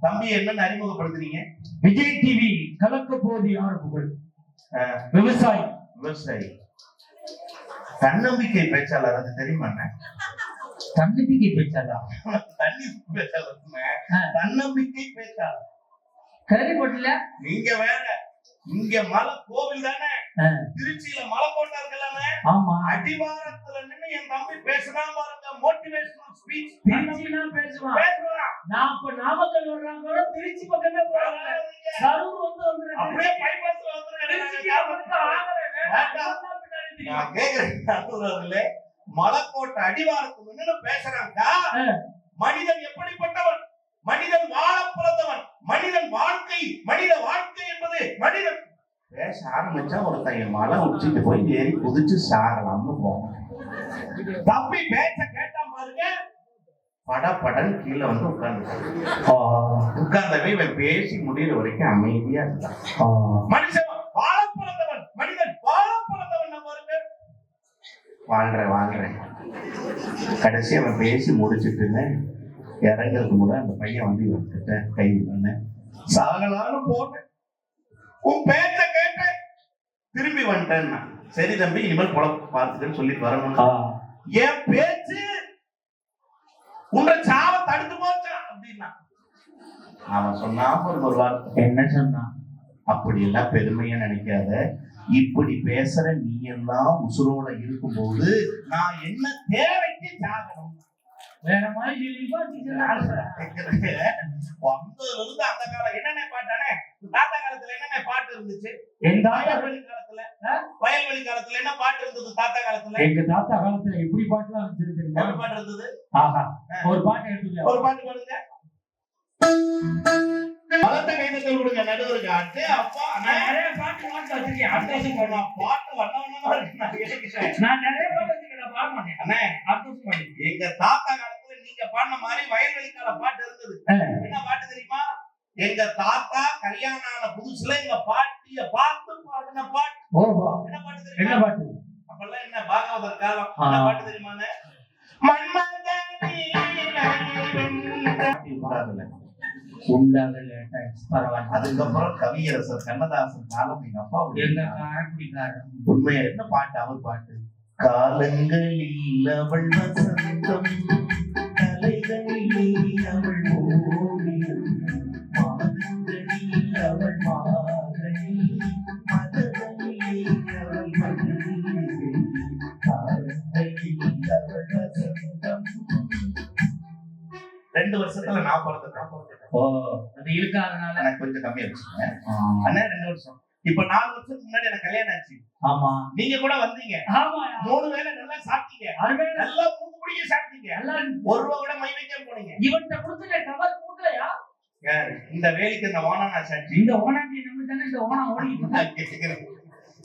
தம்பி என்னன்னு அறிமுகப்படுத்துறீங்க? விஜய் டிவி கலக்க போதி அஹ், விவசாயி. விவசாயி. தன்னம்பிக்கை பேச்சாளர் அது தெரியுமா? தன்னம்பிக்கை பேச்சாளர். தன்னம்பிக்கை பேச்சாளர். கேள்விப்பட்டல நீங்க வேற இங்க மலை கோவில் தானே. திருச்சியில மலை இருக்குல்ல ஆமா. அடிவாரத்துல என் தம்பி பேசுனா பாருங்க மோட்டிவேஷனல் ஸ்பீச் திருச்சினா பேசுவான் பேசுறான் நான் இப்ப நாமக்கல் வர்றாங்க திருச்சி பக்கமே போறாங்க. கரூர் வந்து வந்துடுறேன். அப்படியே பைபாஸ்ல திருச்சிக்கு வந்து வந்துருங்க ஆகிறேன். வேண்டாம். நான் பின்னாடி தெரியும். நான் கேக்குறேன். நடுவர்களே, மலைக்கோட்டை அடிவாரத்துல நின்னு பேசுறாங்க. மனிதன் எப்படிப்பட்டவன்? மனிதன் வாழ பிறந்தவன். மனிதன் வாழ்க்கை மனித வாழ்க்கை என்பது மனிதன். பேச ஆரம்பிச்சா ஒருத்தன் மலை உச்சிட்டு போய் ஏறி குதிச்சு சாரலாம்னு போவான். தம்பி பேச்ச கேட்டா பாருங்க. பட படன் கீழே வந்து உட்கார்ந்து உட்கார்ந்தவே இவன் பேசி முடியிற வரைக்கும் அமைதியா இருந்தான். மனுஷன் வாழ பிறந்தவன். மனிதன் வாழ பிறந்தவன் பாருங்க வாழ்றேன் வாழ்றேன். கடைசி அவன் பேசி முடிச்சிட்டுன்னு இறங்குறதுக்கு முன்னாடி அந்த பையன் வந்து இவன் கிட்ட கை பண்ண சாகலான்னு போட்டேன். உன் பேச்ச கேட்டேன். திரும்பி வந்துட்டேன் நான். சரி தம்பி இனிமேல் பொழப்பு பார்த்துக்கன்னு சொல்லி வரணும். என் பேச்சு உன்ற சாவ தடுத்து போச்சா அப்படின்னா. அவன் சொன்னா ஒரு வார்த்தை என்ன சொன்னா? அப்படி எல்லாம் பெருமையா நினைக்காத. இப்படி பேசுற நீ எல்லாம் உசுரோட இருக்கும்போது நான் என்ன தேவைக்கு சாகணும்? வேற மாதிரி அந்த காலம் என்னென்ன பாட்டானே தாத்தா காலத்துல என்னென்ன பாட்டு இருந்துச்சு? என் வயல்வெளி காலத்துல? வயல்வெளி காலத்துல என்ன பாட்டு இருந்தது? தாத்தா காலத்துல? எங்க தாத்தா காலத்துல எப்படி வச்சிருக்கீங்க என்ன பாட்டு இருந்தது? ஆஹா. ஒரு பாட்டு எடுத்துக்கலாம் ஒரு பாட்டு பாடுங்க. பலத்த கைதத்தில் விடுங்க நடுவருக்கு அட்டே அப்பா. நான் நிறைய பாட்டு பாட்டு வச்சிருக்கேன். அடுத்த வருஷம் பாட்டு வண்ண நான் கேட்கிறேன். நான் நிறைய பாட்டு வச்சிருக்கேன். நான் பாட மாட்டேன். அண்ணே. அடுத்த வருஷம் பாடு. எங்க தாத்தா காலத்துல நீங்க பாடின மாதிரி வயல்வெளி கால பாட்டு இருந்தது. என்ன பாட்டு தெரியுமா? எங்க தாத்தா கல்யாணம் ஆன புதுசுல எங்க பாட்டிய பார்த்து பாடின பாட்டு ஓஹோ என்ன பாட்டு என்ன தெரியுமா பாட்டு? அப்பெல்லாம் என்ன பாகவதர் காலம். என்ன பாட்டு பரவாயில்ல. அதுக்கப்புறம் கவியரசர் கண்ணதாசன் காலம் எங்க அப்பா உண்மையா என்ன பாட்டு அவர் பாட்டு? காலங்களில் அவள் வசந்தம் கலைகளில் அவள் ஓவியம். ரெண்டு வருஷத்துல நான் பிறந்துட்டேன். ஓ. அது இருக்காதனால எனக்கு கொஞ்சம் கம்மியா வச்சுங்க அண்ணா ரெண்டு வருஷம். இப்ப நாலு வருஷத்துக்கு முன்னாடி எனக்கு கல்யாணம் ஆச்சு. ஆமா. நீங்க கூட வந்தீங்க. ஆமா. மூணு வேளை நல்லா சாப்பிட்டீங்க. நல்லா மூணு முடிய சாப்பிட்டீங்க. ஒரு ரூபா கூட மை வைக்க போனீங்க. இவன்கிட்ட கொடுத்துல கவர் கொடுக்கலையா? இந்த வேலைக்கு இந்த ஓனா சாட்சி இந்த ஓனாண்டி நம்பி தானே? இந்த ஓனா ஓடிக்கிட்டு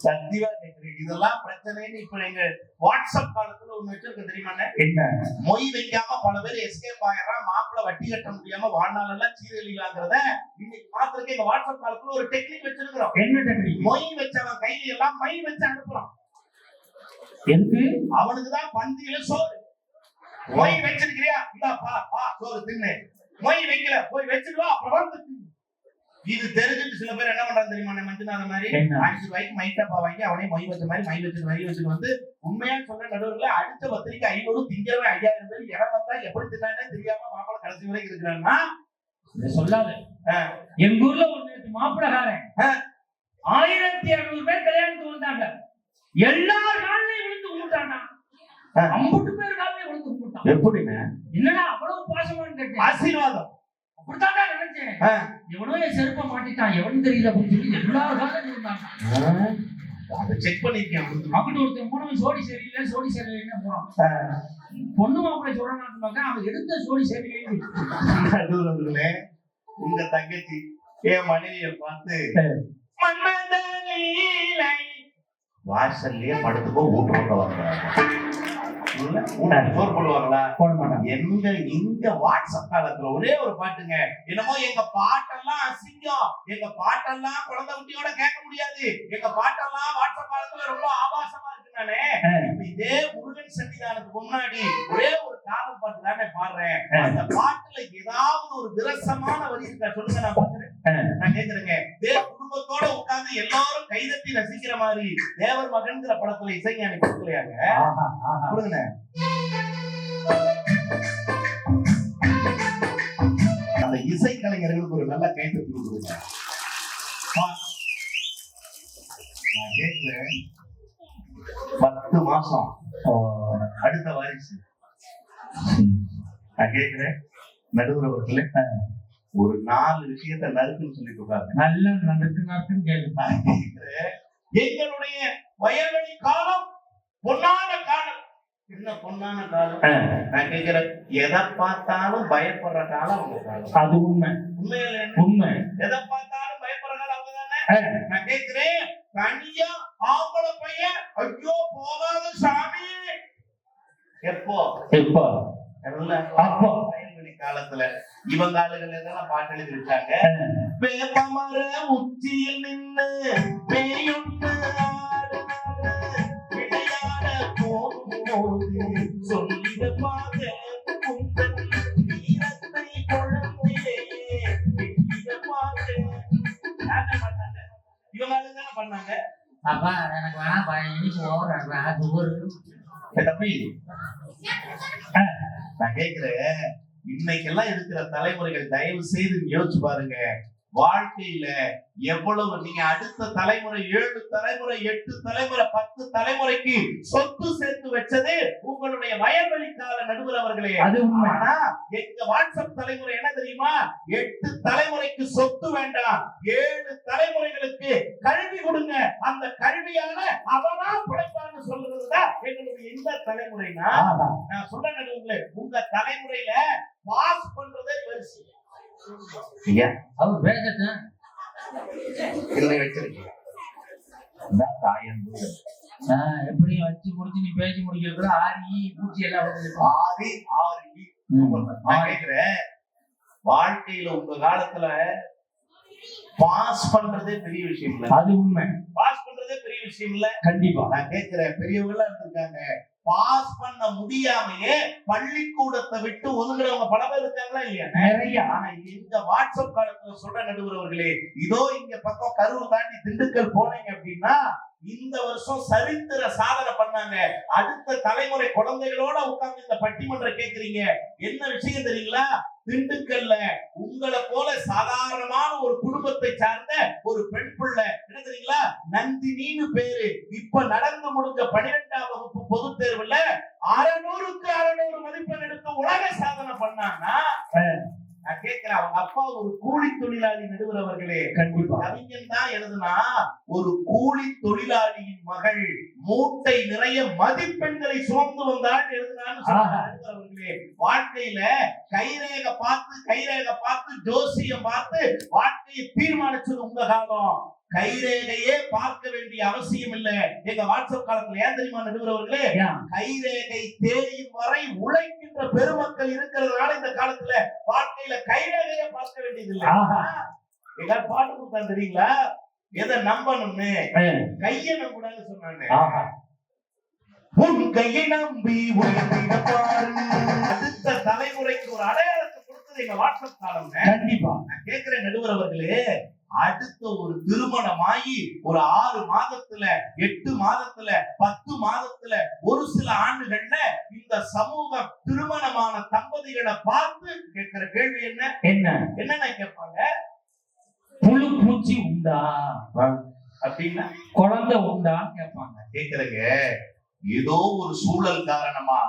சத்தியமா கேட்கிறேன் இதெல்லாம் பிரச்சனைன்னு இப்ப எங்க வாட்ஸ்அப் காலத்துல ஒண்ணு வச்சிருக்க தெரியுமாண்ணே என்ன? மொய் வைக்காம பல பேர் எஸ்கேப் ஆகிறான் மாப்பிள்ள வட்டி கட்ட முடியாம வாழ்நாளெல்லாம் சீரழிலாங்கிறத இன்னைக்கு மாத்திரக்கு எங்க வாட்ஸ்அப் காலத்துல ஒரு டெக்னிக் வச்சிருக்கிறோம். என்ன டெக்னிக் மொய் வச்சவன் கையில எல்லாம் மை வச்சு அனுப்புறான். எதுக்கு? அவனுக்கு தான் பந்தியில சோறு. மொய் வச்சிருக்கிறியா? இந்தா பா சோறு தின்னு. மொய் வைக்கல போய் வச்சிருவா அப்புறம் வந்து. இது தெரிஞ்சுட்டு சில பேர் என்ன பண்றாங்க தெரியுமா? நம்ம மஞ்சுநாத மாதிரி? அஞ்சு ரூபாய்க்கு மைட்டப்பா வாங்கி அவனே மொய் வச்ச மாதிரி மை வச்சு மை வச்சுட்டு வந்து உண்மையா சொல்ற நடுவர்கள அடுத்த பத்திரிக்கை ஐநூறு திங்கிறவன் ஐயாயிரம் பேர் இடம் வந்தா எப்படி தின்னானே தெரியாம மாப்பிள கடைசி வரைக்கும் இருக்கிறான்னா சொல்லாத. எங்க ஊர்ல ஒரு மாப்பிளகாரன். ஆயிரத்தி இருநூறு பேர் கல்யாணத்துக்கு வந்தாங்க. எல்லார் காலையும் விழுந்து கும்பிட்டானா. ஐம்பது பேர் காலையும் விழுந்து கும்பிட்டான். எப்படின்னு என்னடா அவ்வளவு பாசமான்னு கேட்டேன். ஆசீர்வாதம். அப்படித்தான்டா நினைச்சேன். எவனோ என் செருப்பை மாட்டிட்டான் எவன் தெரியல அப்படின்னு சொல்லி எல்லார் காலையும் இருந்தாங்க அதை செக் பண்ணிருக்கேன் அங்கிட்டு ஒருத்தன் போனவன் சோடி சரியில்லை சோடி சரியில்லைன்னு போறான். பொண்ணு மாப்பிள்ளை சொல்றான்னு அவன் எடுத்த சோடி சரியில்லை உங்க தங்கச்சி என் மனைவியை பார்த்து. வாசல்லயே படுத்துக்கோ ஊட்டுறத போடுவாங்களா போட எங்க இங்க வாட்ஸ்அப் காலத்துல ஒரே ஒரு பாட்டுங்க. என்னமோ எங்க பாட்டெல்லாம் அசிங்கம். எங்க பாட்டெல்லாம் குழந்தை குட்டியோட கேட்க முடியாது. எங்க பாட்டெல்லாம் வாட்ஸ்அப் காலத்துல ரொம்ப ஆபாசமா இருக்கு நானே. இதே முருகன் சன்னிதானத்துக்கு முன்னாடி ஒரே ஒரு காதல் பாட்டு தானே பாடுறேன். அந்த பாட்டுல ஏதாவது ஒரு விரசமான வரி இருக்கா? சொல்லுங்க நான் பாக்குறேன். நான் கேக்குறேங்க. தேவ குடும்பத்தோட உட்கார்ந்து எல்லாரும் கைதட்டி ரசிக்கிற மாதிரி தேவர் மகன்கிற படத்துல இசைஞானி கொடுக்கலையாங்க. கொடுங்க. அந்த இசை கலைஞர்களுக்கு ஒரு நல்ல கைத்தட்டி கொடுங்க. நான் கேட்கிறேன். பத்து மாசம். அடுத்த வாரிசு. நான் கேட்கிறேன் நடுவர் அவர்களே ஒரு நாலு விஷயத்த நறுக்குன்னு சொல்லி கொடுக்காங்க நல்ல கேள்வி நான் கேட்கிறேன் எங்களுடைய வயல்வெளி காலம் பொன்னான காலம். என்ன பொன்னான காலம்? நான் கேட்கிறேன் எதை பார்த்தாலும் பயப்படுற காலம் அவங்க காலம். அது உண்மை. உண்மையில உண்மை. எதை பார்த்தாலும் பயப்படுற காலம் அவங்க தானே? நான் கேட்கிறேன் தனியா ஆம்பளை பையன் ஐயோ போகாத சாமி. எப்போ எப்போ எல்லாம் அப்போ. வயல்வெளி காலத்துல இவங்க ஆளுகள் எதெல்லாம் பாட்டு எழுதி வச்சாங்க. வேப்பமர உச்சியில் நின்னு பேயுண்டு. விளையாட போகும்போது சொல்லிட பாத உங்கள் வீரத்தை குழந்தையே வெட்டிட பாத. யாருங்க பண்ணாங்க? இவங்க ஆளுங்க தானே பண்ணாங்க அப்பா எனக்கு வேணா பையன் இனிப்பு ஓடுறாங்க நான் கேட்கிறேன். இன்னைக்கெல்லாம் இருக்கிற தலைமுறைகள் தயவு செய்து யோசிச்சு பாருங்க. வாழ்க்கையில எவ்வளவு நீங்க அடுத்த தலைமுறை ஏழு தலைமுறை எட்டு தலைமுறை பத்து தலைமுறைக்கு சொத்து சேர்த்து வச்சது உங்களுடைய வயல்வெளி கால நடுவர் அவர்களே. அது எங்க வாட்ஸ்அப் தலைமுறை என்ன தெரியுமா? எட்டு தலைமுறைக்கு சொத்து வேண்டாம். ஏழு தலைமுறைகளுக்கு கல்வி கொடுங்க. அந்த கல்வியால அவனா பிழைப்பான்னு சொல்றதுதான் எங்களுடைய இந்த தலைமுறைனா. நான் சொல்ல நடுவுல உங்க தலைமுறையில பாஸ் பண்றதே பெருசு ஐயா அவர் பேசட்டும் என்னை வச்சிருக்கீங்க இதான் தாயன்பு ஆ, எப்படி வச்சு முடிச்சு நீ பேசி முடிக்கிறது ஆரி பூச்சி எல்லாம் இ. ம். நான் கேக்குறேன் வாழ்க்கையில உங்க காலத்துல பாஸ் பண்றதே பெரிய விஷயம் இல்ல. அது உண்மை. பாஸ் பண்றதே பெரிய விஷயம் இல்ல. கண்டிப்பா. நான் கேட்கிறேன் பெரியவங்க எல்லாம் இருந்திருக்காங்க. பாஸ் பண்ண முடியாமையே பள்ளிக்கூடத்தை விட்டு ஒதுங்குறவங்க பல பேர் இருக்காங்களா இல்லையா? நிறைய. ஆனா எங்க வாட்ஸ்அப் காலத்துல சொல்ற நடுவர்களே இதோ இங்க பக்கம் கரூர் தாண்டி திண்டுக்கல் போனீங்க அப்படின்னா இந்த வருஷம் சரித்திர சாதனை பண்ணாங்க. அடுத்த தலைமுறை குழந்தைகளோட உட்கார்ந்து இந்த பட்டிமன்றம் கேக்குறீங்க. என்ன விஷயம் தெரியுங்களா? திண்டுக்கல்ல உங்களை போல சாதாரணமான ஒரு குடும்பத்தை சார்ந்த ஒரு பெண் பிள்ளை. என்ன தெரியுங்களா? நந்தினின்னு பேரு. இப்ப நடந்து முடிஞ்ச பன்னிரெண்டாம் வகுப்பு பொது தேர்வுல அறநூறுக்கு அறநூறு மதிப்பெண் எடுத்து உலக சாதனை பண்ணாங்கன்னா நான் கேட்கிறேன் அவங்க அப்பா ஒரு கூலி தொழிலாளி நடுவர் அவர்களே கண்டிப்பா. கவிஞன் தான் எழுதுனா ஒரு கூலி தொழிலாளியின் மகள் மூட்டை நிறைய மதிப்பெண்களை சுமந்து வந்தாள் எழுதினான்னு வாழ்க்கையில கைரேக பார்த்து கைரேக பார்த்து ஜோசியம் பார்த்து வாழ்க்கையை தீர்மானிச்சது உங்க காலம். கைரேகையே பார்க்க வேண்டிய அவசியம் இல்ல. எங்க வாட்ஸ்அப் காலத்துல ஏன் தெரியுமா நடுவர் அவர்களே ஏன்? கைரேகை தேயும் வரை உழைக்கின்ற பெருமக்கள் இருக்கிறதுனால இந்த காலத்துல வாழ்க்கையில கைரேகையை பார்க்க வேண்டியது இல்ல பாட்டு கொடுத்தா தெரியுங்களா? எதை நம்பணும்னு. கையை நம்புடான்னு சொன்னாங்க. உன் கையை நம்பி அடுத்த தலைமுறைக்கு ஒரு அடையாளத்தை கொடுத்தது எங்க வாட்ஸ்அப் காலம். கண்டிப்பா. நான் கேட்கிறேன் நடுவர் அவர்களே அடுத்த ஒரு திருமணமாகி ஒரு ஆறு மாதத்துல எட்டு மாதத்துல பத்து மாதத்துல ஒரு சில ஆண்டுகள்ல இந்த சமூகம் திருமணமான தம்பதிகளை பார்த்து கேட்கிற கேள்வி என்ன? என்ன? என்னென்ன கேட்பாங்க? புழு பூச்சி உண்டா? அப்படின்னா? குழந்தை உண்டான்னு கேட்பாங்க. கேக்குறங்க ஏதோ ஒரு சூழல் காரணமா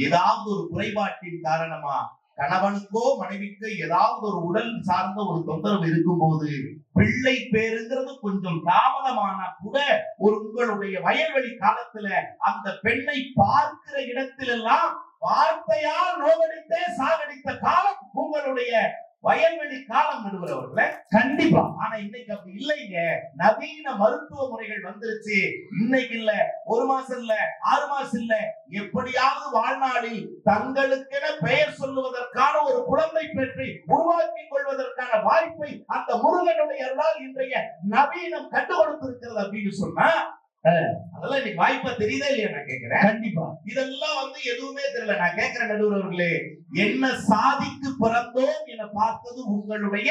ஏதாவது ஒரு குறைபாட்டின் காரணமா கணவனுக்கோ மனைவிக்கோ ஏதாவது ஒரு உடல் சார்ந்த ஒரு தொந்தரவு இருக்கும்போது பிள்ளை பேருங்கிறது கொஞ்சம் தாமதமானா கூட ஒரு உங்களுடைய வயல்வெளி காலத்துல அந்த பெண்ணை பார்க்கிற இடத்திலெல்லாம் வார்த்தையால் நோவடித்தே சாகடித்த காலம் உங்களுடைய வயல்வெளி காலம் நடுகிறவர்கள கண்டிப்பா. ஆனா இன்னைக்கு அப்படி இல்லைங்க. நவீன மருத்துவ முறைகள் வந்துருச்சு. இன்னைக்கு இல்ல. ஒரு மாசம் இல்ல. ஆறு மாசம் இல்ல. எப்படியாவது வாழ்நாளில் தங்களுக்கென பெயர் சொல்லுவதற்கான ஒரு குழந்தை பெற்று உருவாக்கி கொள்வதற்கான வாய்ப்பை அந்த முருகனுடைய அருளால் இன்றைய நவீனம் கண்டு கொடுத்திருக்கிறது அப்படின்னு சொன்னா அதெல்லாம் இன்னைக்கு வாய்ப்பா தெரியுதா இல்லையா நான் கேக்குறேன்? கண்டிப்பா. இதெல்லாம் வந்து எதுவுமே தெரியல. நான் கேட்கிறேன் நடுவர் அவர்களே என்ன சாதிக்கு பிறந்தோம் என பார்த்தது உங்களுடைய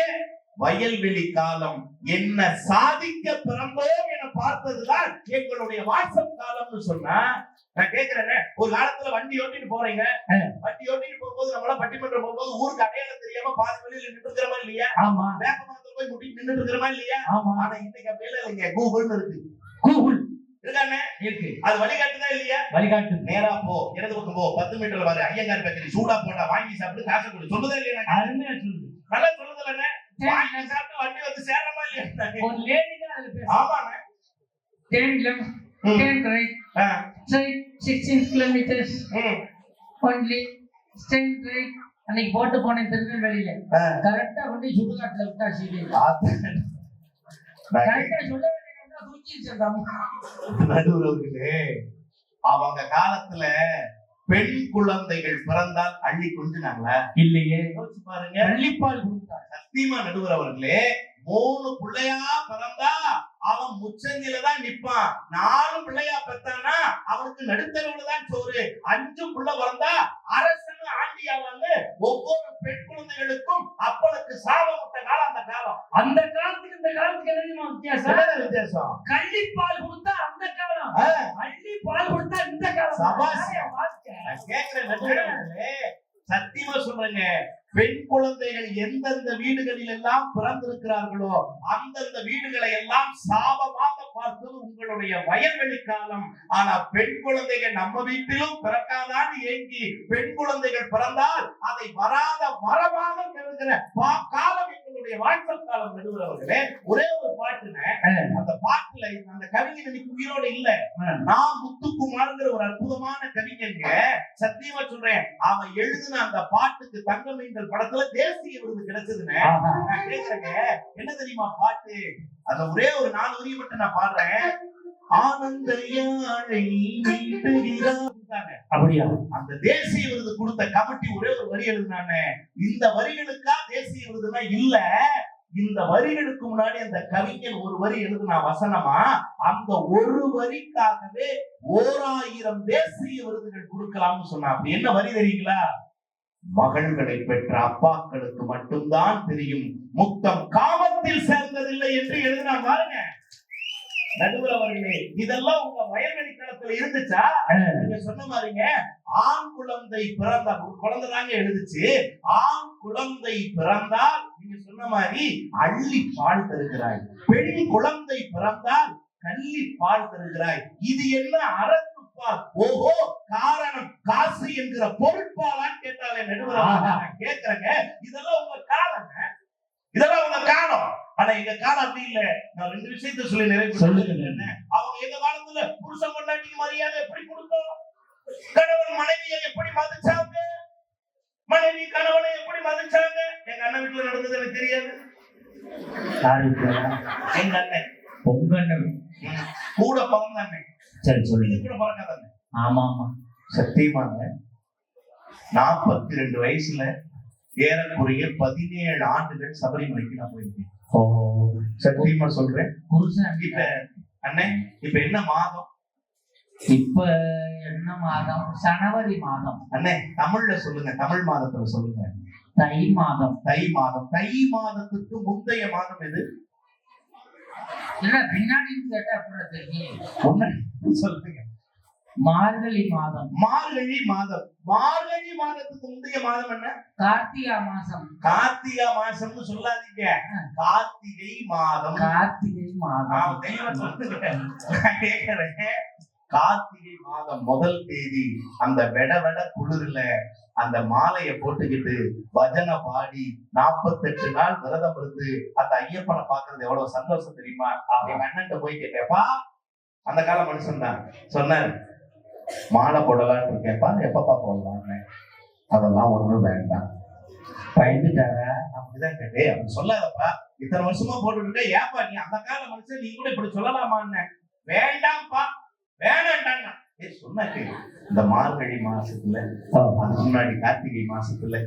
வயல்வெளி காலம். என்ன சாதிக்க பிறந்தோம் என பார்த்ததுதான் எங்களுடைய வாட்ஸ்அப் காலம்னு சொன்னா நான் கேக்குறேன் ஒரு காலத்துல வண்டி ஓட்டிட்டு போறீங்க. வண்டி ஓட்டிட்டு போகும்போது நம்மள பட்டிமன்றம் போகும்போது ஊருக்கு அடையாளம் தெரியாம பாதி வழியில நின்று இருக்கிறமா இல்லையா? ஆமா. வேப்பமரத்துல போய் முட்டி நின்று இருக்கிறமா இல்லையா? ஆமா. ஆனா இன்னைக்கு அப்படி இல்ல இல்லைங்க. கூகுள்னு இருக்கு. கூகுள் இருக்கானே இருக்கு. அது வழிகாட்டுதா இல்லையா? வழிகாட்டு நேரா போ இடது பக்கம் போ பத்து மீட்டர்ல பாரு ஐயங்கார் பேக்கரி சூடா போடா வாங்கி சாப்பிட்டு காசு கொடு. சொல்லுதா இல்லையா? அருமையா சொல்லுது. நல்லா சொல்லுதுல அண்ணே? வாங்கி சாப்பிட்டு வண்டி வந்து சேரமா இல்லையா? ஒரு லேடி தான் அதுல பேசுறா. ஆமாண்ணே. டென் லெஃப்ட் ம், டென் ரைட் ஆ, straight 16 kilometers. ம், only straight right அன்னைக்கு போட்டு போனேன் திருநெல்வேலியில. ஆ. கரெக்டா கொண்டு சுடுகாட்டுல விட்டா நான் கரெக்டா சொல்ல இருக்குது. அவங்க காலத்துல பெண் குழந்தைகள் பிறந்தால் அள்ளி கொஞ்சினாங்களா இல்லையே. பாருங்க. பள்ளிப்பால் கொடுத்தாங்க சத்தியமா நடுவர் அவர்களே மூணு பிள்ளையா பிறந்தா அவன் முச்சந்தில தான் நிப்பான். நாலு பிள்ளையா பெத்தானா? அவனுக்கு நடுத்தரவுல தான் சோறு. அஞ்சு புள்ள பிறந்தா அரசன் ஆண்டியாவாங்க ஒவ்வொரு பெண் குழந்தைகளுக்கும் அப்பனுக்கு சாபம் விட்ட காலம் அந்த காலம் அந்த காலத்துக்கு இந்த காலத்துக்கு என்னமா வித்தியாசம் என்னது வித்தியாசம் கள்ளிப்பால் கொடுத்தா அந்த காலம் ஆ, அள்ளி பால் கொடுத்தா இந்த காலம் சபாஷ். அதான் என் வாழ்க்கை. நான் கேட்கிறேன் நடுவர் அவர்களே சத்தியமா சொல்றேங்க பெண் குழந்தைகள் எந்தெந்த வீடுகளில் எல்லாம் பிறந்திருக்கிறார்களோ அந்தந்த வீடுகளை எல்லாம் சாபமாக பார்த்தது உங்களுடைய வயல்வெளி காலம். ஆனா பெண் குழந்தைகள் நம்ம வீட்டிலும் பிறக்காதான்னு ஏங்கி பெண் குழந்தைகள் பிறந்தால் அதை வராத வரமாக கருதுகிற காலம் எங்களுடைய வாட்ஸ்அப் காலம் நடுகிறவர்களே ஒரே ஒரு பாட்டுன அந்த பாட்டுல அந்த கவிஞர் இன்னைக்கு உயிரோட இல்ல. நான் முத்துக்குமார்ங்கிற ஒரு அற்புதமான கவிஞங்க சத்தியமா சொல்றேன் அவன் எழுதின அந்த பாட்டுக்கு தங்கமீன்கள் படத்துல தேசிய விருது கிடைச்சதுன்னு. நான் கேக்குறேங்க. என்ன தெரியுமா பாட்டு? அந்த ஒரே ஒரு நாலு வரி மட்டும் நான் பாடுறேன். ஆனந்த யாழை அப்படியா? அந்த தேசிய விருது கொடுத்த கமிட்டி ஒரே ஒரு வரி எழுதினானே. இந்த வரிகளுக்கா தேசிய விருதுனா இல்ல. இந்த வரிகளுக்கு முன்னாடி அந்த கவிஞன் ஒரு வரி எழுதினா வசனமா? அந்த ஒரு வரிக்காகவே ஓராயிரம் தேசிய விருதுகள் கொடுக்கலாம்னு சொன்னா. அப்படி என்ன வரி தெரியுங்களா? மகள்களை பெற்ற அப்பாக்களுக்கு மட்டும்தான் தெரியும் முத்தம் காமத்தில் சேர்ந்ததில்லை என்று எழுதினா பாருங்க. நடுவர் அவர்களே இதெல்லாம் உங்க வயல்வெளி களத்துல இருந்துச்சா நீங்க சொன்ன மாதிரிங்க ஆண் குழந்தை பிறந்தா குழந்தை தாங்க எழுதுச்சு. ஆண் குழந்தை பிறந்தால் நீங்க சொன்ன மாதிரி அள்ளி பால் தருகிறாய். பெண் குழந்தை பிறந்தால் கள்ளி பால் தருகிறாய். இது என்ன அரசுப்பால் ஓஹோ காரணம். காசு என்கிற பொருட்பாலான்னு கேட்டாலே நடுவர் கேட்கிறேங்க. இதெல்லாம் உங்க காலங்க இதெல்லாம் உங்க காலம். ஆனா எங்க காலம் அப்படி இல்ல. நான் ரெண்டு விஷயத்த சொல்லி நிறைவு சொல்லுங்க. அவங்க எங்க காலத்துல புருஷன் பொண்டாட்டிக்கு மரியாதை எப்படி கொடுத்தோம்? கணவன் மனைவியை எப்படி மதிச்சாங்க? மனைவி கணவனை எப்படி மதிச்சாங்க? எங்க அண்ணன் வீட்டுல நடந்தது எனக்கு தெரியாது. எங்க அண்ணன். உங்க அண்ணன் ம், கூட பிறந்த அண்ணன் சரி சொல்லுங்க. கூட பிறக்காத ஆமா ஆமா சத்தியமாங்க. நாற்பத்தி ரெண்டு வயசுல ஏறக்குறைய பதினேழு ஆண்டுகள் சபரிமலைக்கு நான் போயிருக்கேன். ஓ. சத்தியமா சொல்றேன்? இப்ப அண்ணன் இப்ப என்ன மாதம்? இப்ப என்ன மாதம்? சனவரி மாதம். அண்ணே தமிழ்ல சொல்லுங்க தமிழ் மாதத்துல சொல்லுங்க. தை மாதம். தை மாதம். தை மாதத்துக்கு முந்தைய மாதம் எது? இல்ல பின்னாடி கேட்டா அப்புறம் சொல்லுங்க. மார்கழி மாதம். மார்கழி மாதம். மார்கழி மாதத்துக்கு முந்தைய மாதம் என்ன? கார்த்திகா மாசம். கார்த்திகா மாசம்னு சொல்லாதீங்க. கார்த்திகை மாதம். கார்த்திகை மாதம். கேக்குறேன். கார்த்திகை மாதம் முதல் தேதி அந்த வெட வெட குளிர்ல அந்த மாலையை போட்டுக்கிட்டு பஜனை பாடி நாற்பத்தெட்டு நாள் விரதம் இருந்து அந்த ஐயப்பனை பாக்குறது எவ்வளவு சந்தோஷம் தெரியுமா? எங்க அண்ணன்ட்ட போய் கேட்டேப்பா அந்த கால மனுஷன் தான் சொன்னாரு. மாலை போடலான்னு இருக்கேன்ப்பா எப்பப்பா போடலான்னு அதெல்லாம் ஒண்ணும் வேண்டாம். பயந்துட்டாரா அப்படிதான் கேட்டே அப்படி சொல்லாதப்பா. இத்தனை வருஷமா போட்டுட்டு ஏப்பா நீ அந்த கால மனுஷன். நீ கூட இப்படி சொல்லலாமான்னு. வேண்டாம்ப்பா. வேணாண்டாங்க ஏ சொன்னா கேளு. இந்த மார்கழி மாசத்துல முன்னாடி கார்த்திகை மாசத்துல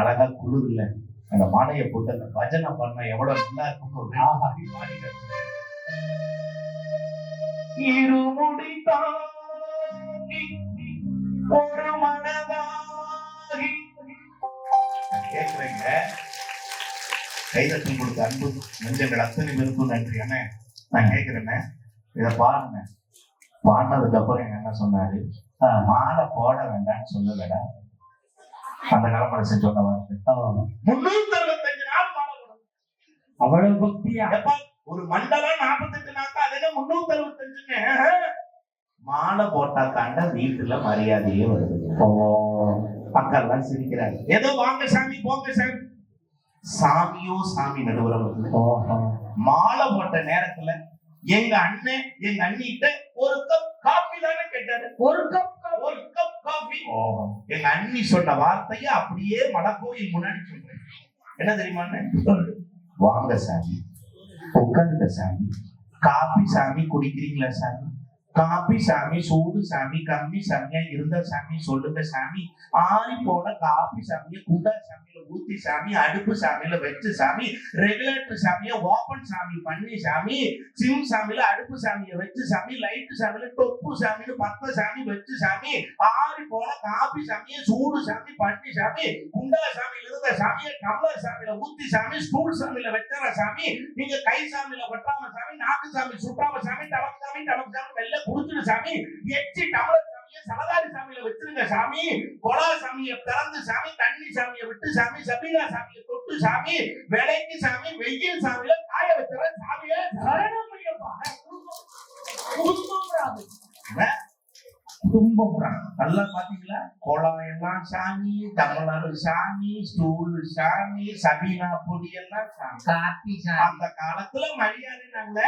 அழகா குளிர்ல அந்த மாலையை போட்டு அந்த பஜனை பண்ண எவ்வளவு நல்லா இருக்கும்னு ஒரு ரெண்டு வாட்டி பாடிட்டேன். ஒரு மனதாகி. கேட்கிறேங்க கொடுத்த அன்பு. நெஞ்சங்கள் அத்தனை பேருக்கும் நன்றி. அண்ணே நான் கேட்கிறேன்னே இதை பாருங்க. பாடினதுக்கு அப்புறம் எங்க என்ன சொன்னாரு "ஆஹ், மாலை போட வேண்டாம்னு சொல்லலடா. அந்த காலமரசன் சொன்ன வார்த்தை. முன்னூத்தி அறுபத்தஞ்சு நாள் மாலை அவ்வளவு பக்தியா? ஒரு மண்டலம் நாற்பத்தெட்டு நாக்கா அதுல முன்னூத்தி அறுபத்தஞ்சுங்க மாலை போட்டா தாண்ட வீட்டுல மரியாதையே வருது. ஓ. மக்கள்லாம் சிரிக்கிறாங்க ஏதோ வாங்க சாமி போங்க சாமி. சாமியோ சாமி நடுவுறவங்க மாலை போட்ட நேரத்துல எங்க அண்ணன் எங்க அண்ணிட்ட ஒரு கப் காபி தானே கேட்டாரு. ஒரு கப் ஒரு கப் காபி எங்க அண்ணி சொன்ன வார்த்தையை அப்படியே மலக்கோயில் முன்னாடி சொல்றேன். என்ன தெரியுமா வாங்க சாமி. உட்காருங்க சாமி. காபி சாமி குடிக்கிறீங்களா சாமி? காபி சாமி சூடு சாமி கம்பி சாமியா இருந்த சாமி சொல்லுங்க சாமி. ஆறி போன காபி சாமியை குண்டா சாமியில ஊத்தி சாமி அடுப்பு சாமியில வச்சு சாமி ரெகுலேட்டர் சாமிய ஓபன் சாமி பண்ணி சாமி சிம் சாமியில அடுப்பு சாமியை வச்சு சாமி லைட்டு சாமியில டொப்பு சாமின்னு பத்த சாமி வச்சு சாமி ஆறி போன காபி சாமியை சூடு சாமி பண்ணி சாமி குண்டா சாமியில இருந்த சாமிய கமலர் சாமியில ஊத்தி சாமி ஸ்டூல் சாமியில வைக்கிற சாமி நீங்க கை சாமியில வெட்டாம சாமி நாக்கு சாமி சுட்டாம சாமி தலம் சாமி டபக் சாமி வெள்ள குடிச்சிரு சாமி எச்சி டமலர் சாமியை சலதாரி சாமியில வச்சிருங்க சாமி கொலா சாமியை திறந்து சாமி தண்ணி சாமியை விட்டு சாமி சபீனா சாமியை தொட்டு சாமி விலைக்கு சாமி வெயில் சாமியில காய வச்சுற சாமியை சரணம் ஐயப்பா. குடும்பம். குடும்பம் நல்லா பாத்தீங்களா குளம் எல்லாம் சாமி தமிழர் சாமி ஸ்டூல் சாமி சபீனா பொடி எல்லாம் சாமி. அந்த காலத்துல மரியாதை நாங்க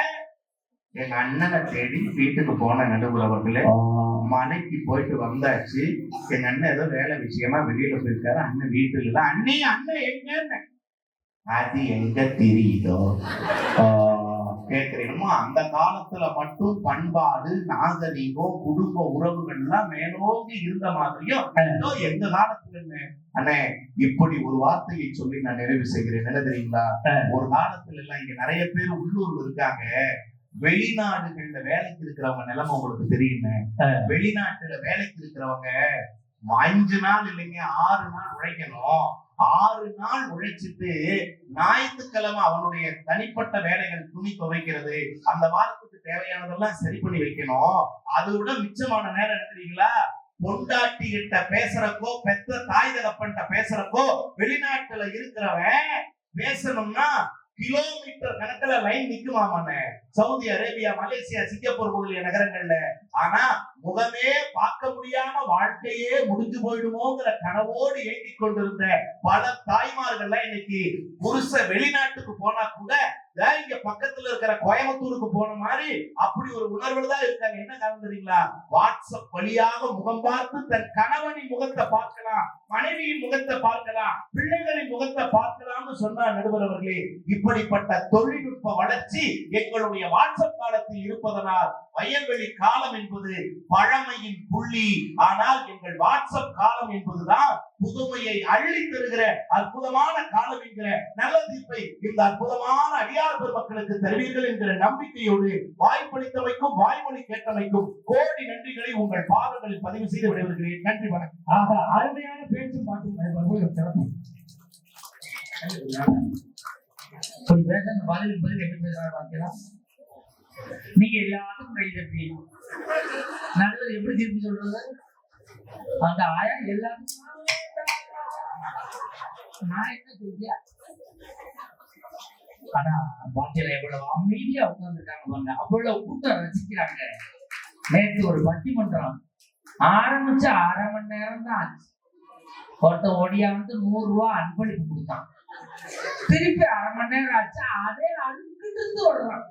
எங்க அண்ணனை தேடி வீட்டுக்கு போன நடுவுறவர்களே மலைக்கு போயிட்டு வந்தாச்சு. எங்க அண்ணன் ஏதோ வேலை விஷயமா வெளியில போயிருக்காரு. அண்ணன் வீட்டுல இல்ல. அண்ணே அண்ணன் எங்க அது எங்க தெரியுதோ? கேக்குறீங்களோ? அந்த காலத்துல மட்டும் பண்பாடு நாகரீகம் குடும்ப உறவுகள்லாம் மேலோங்கி இருந்த மாதிரியும் எங்க காலத்துல என்ன? அண்ணே இப்படி ஒரு வார்த்தையை சொல்லி நான் நிறைவு செய்கிறேன். என்ன தெரியுங்களா? ஒரு காலத்துல எல்லாம் இங்க நிறைய பேர் உள்ளூர்ல இருக்காங்க. வெளிநாடுகள்ல வேலைக்கு இருக்கிறவங்க நிலைமை உங்களுக்கு தெரியுங்க. வெளிநாட்டுல வேலைக்கு இருக்கிறவங்க அஞ்சு நாள் இல்லைங்க ஆறு நாள் உழைக்கணும். ஆறு நாள் உழைச்சிட்டு ஞாயிற்றுக்கிழமை அவனுடைய தனிப்பட்ட வேலைகள் துணி துவைக்கிறது அந்த வாரத்துக்கு தேவையானதெல்லாம் சரி பண்ணி வைக்கணும். அதை விட மிச்சமான நேரம் என்ன தெரியுங்களா பொண்டாட்டி கிட்ட பேசுறக்கோ பெத்த தாய் தகப்பன்ட்ட பேசுறக்கோ வெளிநாட்டுல இருக்கிறவன் பேசணும்னா கிலோமீட்டர் கணக்குல லைன் நிக்குமாமாண்ணே சவுதி அரேபியா மலேசியா சிங்கப்பூர் முதலிய நகரங்கள்ல. ஆனா முகமே பார்க்க முடியாம வாழ்க்கையே முடிஞ்சு போயிடுமோங்கிற கனவோடு ஏங்கிக் கொண்டிருந்த பல தாய்மார்கள்லாம் இன்னைக்கு புருஷ வெளிநாட்டுக்கு போனா கூட இங்க பக்கத்துல இருக்கிற கோயம்புத்தூருக்கு போன மாதிரி அப்படி ஒரு உணர்வுல தான் இருக்காங்க. என்ன காரணம் தெரியுங்களா? வாட்ஸ்அப் வழியாக முகம் பார்த்து தன் கணவனின் முகத்தை பார்க்கலாம் மனைவியின் முகத்தை பார்க்கலாம் பிள்ளைகளின் முகத்தை பார்க்கலாம்னு சொன்னார் நடுவர் அவர்களே இப்படிப்பட்ட தொழில்நுட்ப வளர்ச்சி எங்களுடைய வாட்ஸ்அப் காலத்தில் இருப்பதனால் வயல்வெளி காலம் என்பது பழமையின் புள்ளி. ஆனால் எங்கள் வாட்ஸ்அப் காலம் என்பதுதான் புதுமையை அள்ளி தருகிற அற்புதமான காலம் என்கிற நல்ல தீர்ப்பை இந்த அற்புதமான அடியார் பெருமக்களுக்கு தருவீர்கள் என்கிற நம்பிக்கையோடு வாய்ப்பளித்தமைக்கும் வாய்மொழி கேட்டமைக்கும் கோடி நன்றிகளை உங்கள் பாதங்களில் பதிவு செய்து விடைபெறுகிறேன். நன்றி வணக்கம். ஆக அருமையான பேச்சு மாற்றும் அது சிறப்பு ஒரு பதில் எப்படி பேசுறாரு நீங்க எல்லாத்துக்கும் கை தட்டி. நல்லது எப்படி திருப்பி சொல்றது? அந்த ஆயா எல்லாத்துக்கும் ஆனா பாட்டியில எவ்வளவு அமைதியா உட்கார்ந்துருக்காங்க பாருங்க. அவ்வளவு கூட்டம் ரசிக்கிறாங்க. நேற்று ஒரு பட்டிமன்றம் ஆரம்பிச்சு அரை மணி நேரம் தான். ஆச்சு ஒருத்தன் ஒடியா வந்து நூறு ரூபா அன்பளிப்பு கொடுத்தான். திருப்பி அரை மணி நேரம் ஆச்சு. அதே அழுக்கிட்டு ஓடுறான்.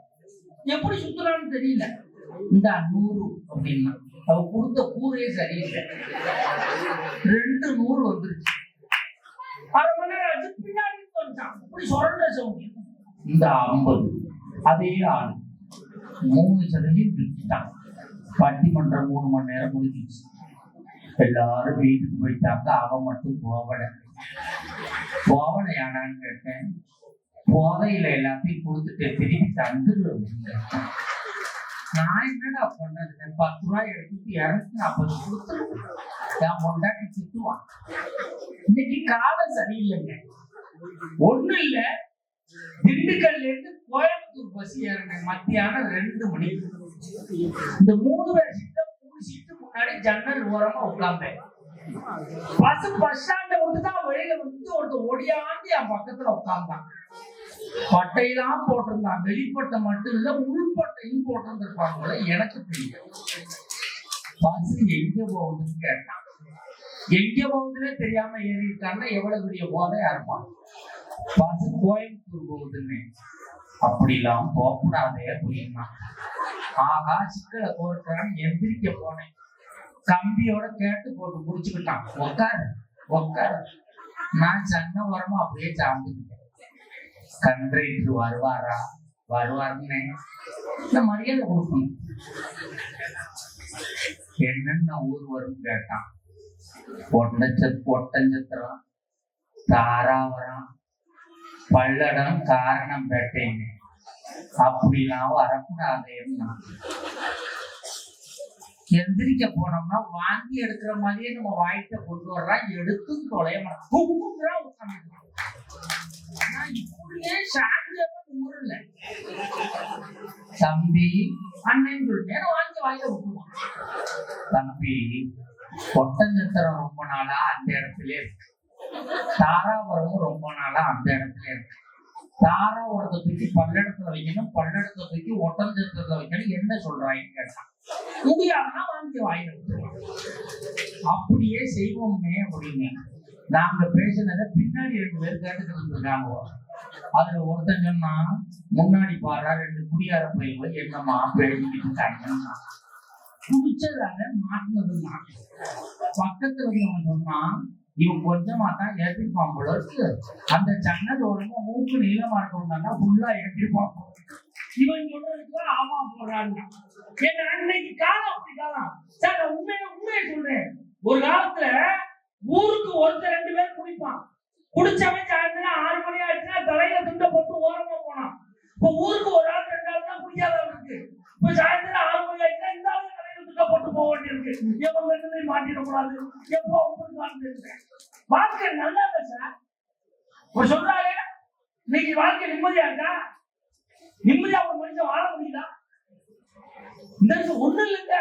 எப்படி சுத்துறான்னு தெரியல. இந்த நூறு அப்படின்னா. அவ கொடுத்த கூரே சரியில்லை. ரெண்டு நூறு வந்துருச்சு. அரை பின்னாடி இருந்து வந்துட்டான் இப்படி சொல்ற சௌகரியம் இந்த ஐம்பது. அதே ஆள் மூணு சதவீதம் பிரிச்சுட்டான் பட்டிமன்றம் மூணு மணி நேரம் முடிஞ்சிச்சு. எல்லாரும் வீட்டுக்கு போயிட்டாங்க. அவன் மட்டும் போகல. போகலையானான்னு கேட்டேன். போதையில எல்லாத்தையும் கொடுத்துட்டு திருப்பி தந்துரு நான் என்னடா பண்ணது? பத்து ரூபாய் எடுத்துட்டு இரநூத்தி நாற்பது கொடுத்துருவேன். என் பொண்டாட்டி திட்டுவான். இன்னைக்கு காலம் சரியில்லைங்க. ஒண்ணு இல்ல. திண்டுக்கல்ல இருந்து கோயம்புத்தூர் பஸ் ஏறினேன் மத்தியானம் ரெண்டு மணி. இந்த மூணு பேர் சீட்ல மூணு சீட்டு முன்னாடி ஜன்னல் ஓரமா உட்கார்ந்தேன். பஸ் பஸ் ஸ்டாண்ட விட்டு தான் வெளியில வந்து ஒருத்தர் ஒடியாண்டி என் பக்கத்துல உட்கார்ந்தான். பட்டையெல்லாம் போட்டிருந்தான். வெளிப்பட்டை மட்டும் இல்ல உள்பட்டையும் போட்டிருந்திருப்பாங்க எனக்கு தெரியும். பஸ் எங்க போகுதுன்னு கேட்டான். எங்க போகுதுன்னே தெரியாம ஏறிட்டான்னா எவ்வளவு பெரிய போதையா இருப்பான் பஸ் கோயம்புத்தூர் போகுதுன்னு. அப்படிலாம் போகக்கூடாதே அப்படின்னா. ஆகா சிக்கலை கோர்க்கிறான்னு எந்திரிக்க போனேன். கம்பியோட கேட்டு போட்டு முடிச்சுக்கிட்டான். உக்காரு உக்காரு. நான் சன்ன உரமா அப்படியே சார்ந்துக்கிட்டேன் கன்றைக்கு வருவாரா? வருவாருன்னு. இந்த மரியாதை கொடுக்கணும். என்னென்ன ஊர் வரும் கேட்டான். ஒட்டச்சத் ஒட்டஞ்சத்திரம் தாராவரம் பல்லடம் காரணம் பேட்டைன்னு அப்படிலாம் வரக்கூடாதுன்னா எந்திரிக்க போனோம்னா வாங்கி எடுக்கிற மாதிரியே நம்ம வாய்க்க கொண்டு வர்றான் எடுத்து தொலைய தம்பி அண்ணன் சொல்லிட்டு வாங்கி வாயில விட்டுருவான் தம்பி ஒட்டஞ்சத்திரம் ரொம்ப நாளா அந்த இடத்துல இருக்கு. தாராபுரமும் ரொம்ப நாளா அந்த இடத்துல இருக்கு. தாராபுரத்தை தூக்கி பல்லடத்துல வைக்கணும் பல்லடத்தை தூக்கி ஒட்டஞ்சத்திரத்துல வைக்கணும் என்ன சொல்றாங்கன்னு கேட்டான் முடியாதுன்னா வாங்கி அப்படியே செய்வோமே அப்படின்னு. நாங்க பேசினதை பின்னாடி ரெண்டு பேர் கேட்டுக்கிட்டு இருக்காங்க அதுல ஒருத்தன் சொன்னா முன்னாடி பாரா ரெண்டு குடியார பயிர்கள் என்னம்மா பேசிக்கிட்டு இருக்காங்கன்னா குடிச்சதால தான் பக்கத்துல இருந்தவன் சொன்னா இவன் கொஞ்சமா தான் ஏற்றிருப்பான் போல இருக்கு. அந்த ஜன்னல் ஓரமா மூக்கு நீளமா இருக்கணும்னா ஃபுல்லா ஏற்றிருப்பான் இவன் சொல்றதுக்கு ஆமா போடுறாங்க ஏன்னா அன்னைக்கு காலம் அப்படி காலம் சார் நான் உண்மையை உண்மையை சொல்றேன். ஒரு காலத்துல ஊருக்கு ஒருத்தர் ரெண்டு பேர் குடிப்பான். குடிச்சவன் சாயந்தரம் ஆறு மணி ஆச்சுன்னா தலையில துண்டை போட்டு ஓரமா போனான். இப்ப ஊருக்கு ஒரு ஆள் ரெண்டு ஆள் தான் குடிக்காத இருக்கு. இப்ப சாயந்தரம் ஆறு மணி ஆச்சுன்னா இந்த ஆளு தலையில போக வேண்டியிருக்கு. எப்ப வெள்ளத்தையும் மாட்டிடக்கூடாது? எப்போ வாழ்க்கை நல்லா இல்லை சார் ஒரு சொல்றாரு இன்னைக்கு வாழ்க்கை நிம்மதியா இருக்கா? நிம்மதியா ஒரு மனுஷன் வாழ முடியுதா? இந்த ஒண்ணு இல்லைங்க.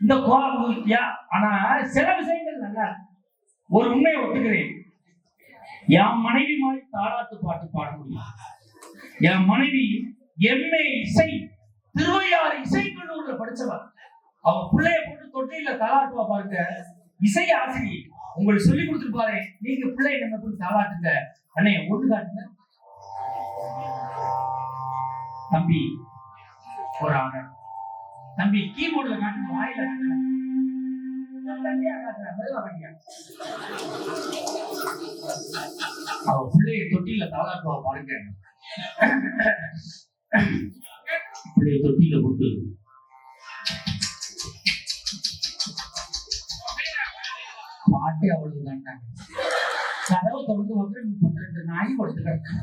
இந்த கோபம் யா ஆனா சில விஷயங்கள் நல்லா ஒரு உண்மையை ஒத்துக்கிறேன். என் மனைவி மாதிரி தாலாட்டு பாட்டு பாட முடியும். என் மனைவி எம்ஏ இசை திருவையாறு இசைக்கல்லூர்ல படிச்சவ. அவ பிள்ளைய போட்டு தொட்டில தாளாட்டுவா பாருங்க. இசை ஆசிரியர் உங்களுக்கு சொல்லி கொடுத்துருப்பாரு நீங்க பிள்ளைய நம்ம போட்டு தாளாட்டுங்க. அண்ணே ஒன்று காட்டுங்க. தம்பி ஒரு ஆணர் தம்பி கீபோர்டுல காட்டுங்க வாயில அவ பிள்ளைய தொட்டில தாளாட்டுவா பாருங்க. பிள்ளைய தொட்டில போட்டு பாட்டு அவ்வளவு தாண்டாங்க கதவை தொடர்ந்து வந்து முப்பத்தி ரெண்டு நாய் கொடுத்து கிடக்கு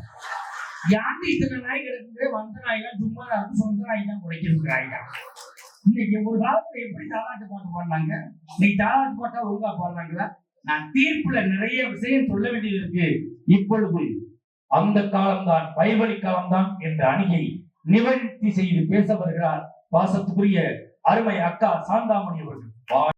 யாண்டி இத்தனை நாய் கிடக்குது வந்த நாயெல்லாம் சும்மா இருக்கு சொந்த நாய் தான் குறைக்கிறது தான் இன்னைக்கு ஒரு காலத்துல எப்படி தாளாட்டு பாட்டு பாடினாங்க இன்னைக்கு தாளாட்டு பாட்டா ஒழுங்கா பாடுறாங்களா நான் தீர்ப்புல நிறைய விஷயம் சொல்ல வேண்டியது இருக்கு இப்பொழுது அந்த காலம்தான் பைபலி காலம்தான் என்ற அணியை நிவர்த்தி செய்து பேச வருகிறார் பாசத்துக்குரிய அருமை அக்கா சாந்தாமணி அவர்கள்